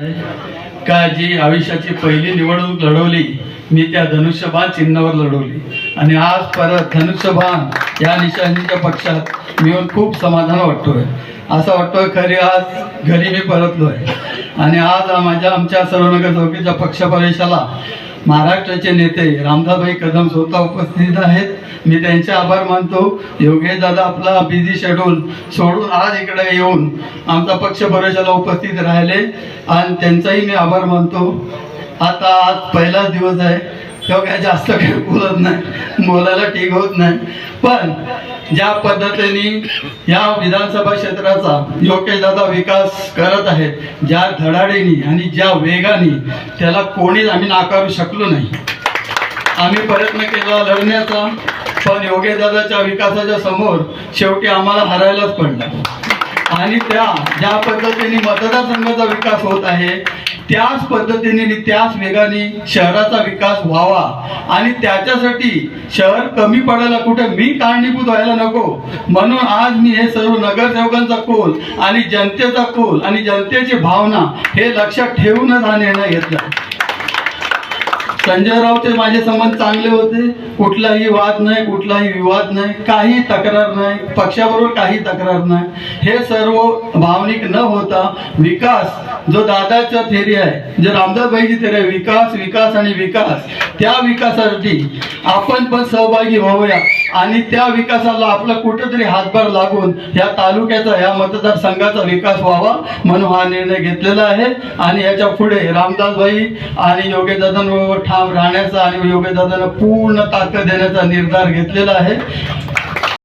का जी आयुष्याची पहिली निवडणूक लढवली मी त्या धनुष्यबाण चिन्हावर लढवली. आणि आज परत धनुष्यबाण या निशाणीच्या पक्षात मिळून खूप समाधान वाटतोय. असं वाटतोय खरी आज घरी मी परतलोय. आणि आज माझ्या आमच्या सर्वनगर चौकीच्या पक्ष प्रवेशाला महाराष्ट्राचे नेते रामदासभाई कदम स्वतः उपस्थित आहेत. मी त्यांचे आभार मानतो. योगेश दादा आपला बिझी शेड्यूल सोडून आज इकडे येऊन आमचा पक्ष प्रवेशाला उपस्थित राहिले. आणि त्यांचाही मी आभार मानतो. आता आज पहिलाच दिवस आहे. तेव्हा काय जास्त काही बोलत नाही. बोलायला ठीक होत नाही. पण ज्या पद्धतीने या विधानसभा क्षेत्राचा योग्य दादा विकास करत आहेत ज्या धडाडीने आणि ज्या वेगाने त्याला कोणीच आम्ही नाकारू शकलो नाही. आम्ही प्रयत्न केला लढण्याचा पण योगेश दादाच्या विकासाच्या समोर शेवटी आम्हाला हरायलाच पडलं. आणि त्या ज्या पद्धतीने मतदारसंघाचा विकास होत आहे त्याच पद्धतीने आणि त्याच वेगाने शहराचा विकास व्हावा. आणि त्याच्यासाठी शहर कमी पडायला कुठे मी कारणीभूत व्हायला नको. म्हणून आज मी हे सर्व नगरसेवकांचा कोल आणि जनतेचा कोल आणि जनतेची भावना हे लक्षात ठेवूनच हा निर्णय घेतला. संजय रावचे माझे संबंध चांगले होते. कुठलाही वाद नाही कुठलाही विवाद नाही काही तक्रार नाही पक्षाबरोबर काही तक्रार नाही. हे सर्व भावनिक न होता विकास जो दादाचा थेरी आहे जे रामदासबाईची थेरी आहे विकास विकास आणि विकास त्या विकासासाठी आपण पण सहभागी व्हावया. आणि त्या विकासाला आपला कुठेतरी हातभार लागून या तालुक्याचा या मतदारसंघाचा विकास व्हावा म्हणून हा निर्णय घेतलेला आहे. आणि याच्यापुढे रामदासभाई आणि योगेशदादांबरोबर ठाम राहण्याचा आणि योगेदादांना पूर्ण ताकद देण्याचा निर्धार घेतलेला आहे.